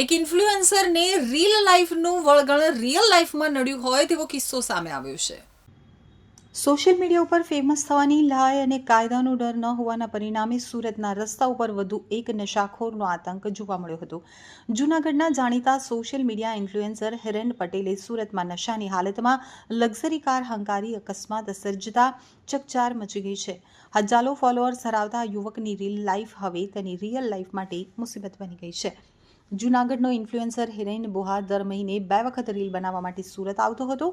એક ઇન્ફ્લુએન્સરને reel લાઈફનું વળગણ real લાઈફમાં નડ્યું હોય તેવો કિસ્સો સામે આવ્યો છે. સોશિયલ મીડિયા ઉપર ફેમસ થવાની લાય અને કાયદાનો ડર ન હોવાના પરિણામે સુરતના રસ્તા ઉપર વધુ એક નશાખોરનો આતંક જોવા મળ્યો હતો. જૂનાગઢના જાણીતા સોશિયલ મીડિયા ઇન્ફ્લુએન્સર હિરેન પટેલે સુરતમાં નશાની હાલતમાં લક્ઝરી કાર હંકારી, અકસ્માત, સર્જતા, ચકચાર મચી ગઈ છે. હજારો ફોલોઅર્સ ધરાવતા યુવકની રીલ લાઈફ હવે તેની રિયલ લાઈફ માટે મુસીબત બની ગઈ છે. જૂનાગઢનો ઇન્ફ્લુએન્સર હિરેન બુહાર દર મહિને બે વખત રીલ બનાવવા માટે સુરત આવતો હતો.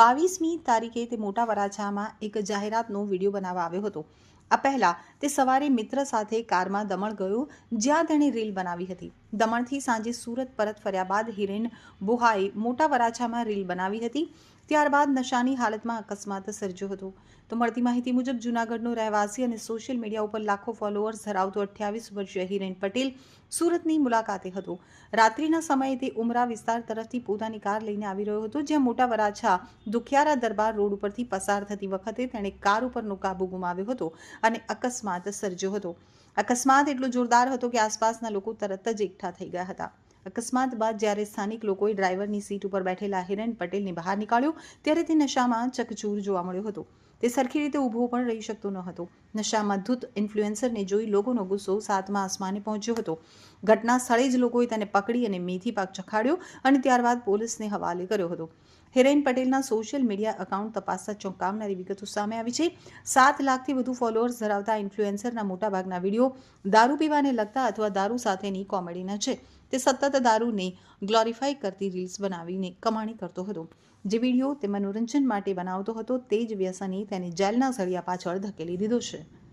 બાવીસમી તારીખે તે મોટા વરાછામાં એક જાહેરાતનો વીડિયો બનાવવા આવ્યો હતો. આ પહેલાં તે સવારે મિત્ર સાથે કારમાં દમણ ગયો, જ્યાં તેણે રીલ બનાવી હતી. દમણથી સાંજે સુરત પરત ફર્યા બાદ હિરેન બુહાએ મોટા વરાછામાં રીલ બનાવી હતી. ત્યારબાદ નશાની હાલતમાં અકસ્માત સર્જ્યો હતો. તો મળતી માહિતી મુજબ જૂનાગઢનો રહેવાસી અને સોશિયલ મીડિયા ઉપર લાખો ફોલોઅર્સ ધરાવતો અઠ્યાવીસ વર્ષીય હિરેન પટેલ સુરતની મુલાકાતે હતો. રાત્રિના સમયે તે ઉમરા વિસ્તાર તરફથી પોતાની કાર લઈને આવી રહ્યો હતો, જ્યાં મોટા વરાછા દુખિયારા દરબાર રોડ ઉપરથી પસાર થતી વખતે તેણે કાર ઉપરનો કાબુ ગુમાવ્યો હતો અને અકસ્માત સર્જ્યો હતો. અકસ્માત એટલો જોરદાર હતો કે આસપાસના લોકો તરત જ એકઠા થઈ ગયા હતા. અકસ્માત બાદ જ્યારે સ્થાનિક લોકોએ ડ્રાઈવરની સીટ ઉપર બેઠેલા હિરેન પટેલને બહાર નીકાળ્યો, ત્યારે તે નશામાં ચકચૂર જોવા મળ્યો હતો. તે સરખી રીતે ઊભો પણ રહી શકતો ન હતો. નશામાં ધૂત ઇન્ફ્લુએન્સરને જોઈ લોકોનો ગુસ્સો સાતમા આસમાને પહોંચ્યો હતો. ઘટના સ્થળે જ લોકોએ તેને પકડી અને મેથી પાક ચખાડ્યો અને ત્યારબાદ પોલીસને હવાલે કર્યો હતો. હિરેન પટેલના સોશિયલ મીડિયા એકાઉન્ટ તપાસતા ચોંકાવનારી વિગતો સામે આવી છે. સાત લાખથી વધુ ફોલોઅર્સ ધરાવતા ઇન્ફ્લુએન્સરના મોટાભાગના વીડિયો દારૂ પીવાને લગતા અથવા દારૂ સાથેની કોમેડીના છે. તે સતત દારૂને ગ્લોરીફાઈ કરતી રીલ્સ બનાવીને કમાણી કરતો હતો. જે વીડિયો તે મનોરંજન માટે બનાવતો હતો, તે જ વ્યસની તેને જેલના સળિયા પાછળ ધકેલી દીધો છે.